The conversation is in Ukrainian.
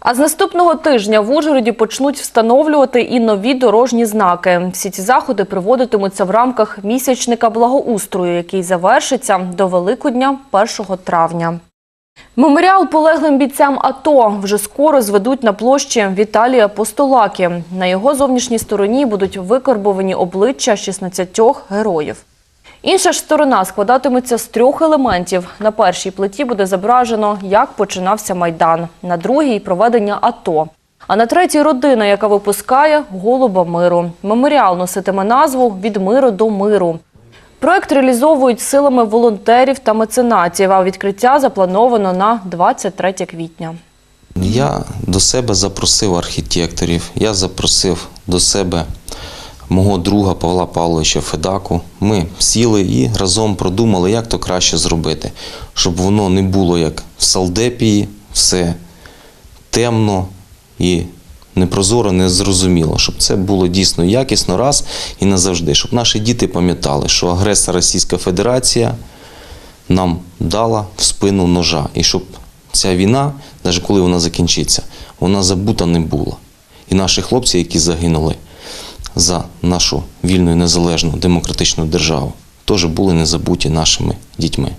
А з наступного тижня в Ужгороді почнуть встановлювати і нові дорожні знаки. Всі ці заходи проводитимуться в рамках місячника благоустрою, який завершиться до Великодня 1 травня. Меморіал полеглим бійцям АТО вже скоро зведуть на площі Віталія Постолаки. На його зовнішній стороні будуть викарбовані обличчя 16 героїв. Інша ж сторона складатиметься з трьох елементів. На першій плиті буде зображено, як починався Майдан, на другій – проведення АТО. А на третій – родина, яка випускає голуба миру. Меморіал носитиме назву «Від миру до миру». Проект реалізовують силами волонтерів та меценатів, а відкриття заплановано на 23 квітня. Я до себе запросив архітекторів, я запросив до себе мого друга Павла Павловича Федаку. Ми сіли і разом продумали, як то краще зробити, щоб воно не було як в Салдепії, все темно і непрозоро, незрозуміло, щоб це було дійсно якісно раз і назавжди, щоб наші діти пам'ятали, що агресор Російська Федерація нам дала в спину ножа. І щоб ця війна, навіть коли вона закінчиться, вона забута не була. І наші хлопці, які загинули за нашу вільну і незалежну демократичну державу, теж були не забуті нашими дітьми.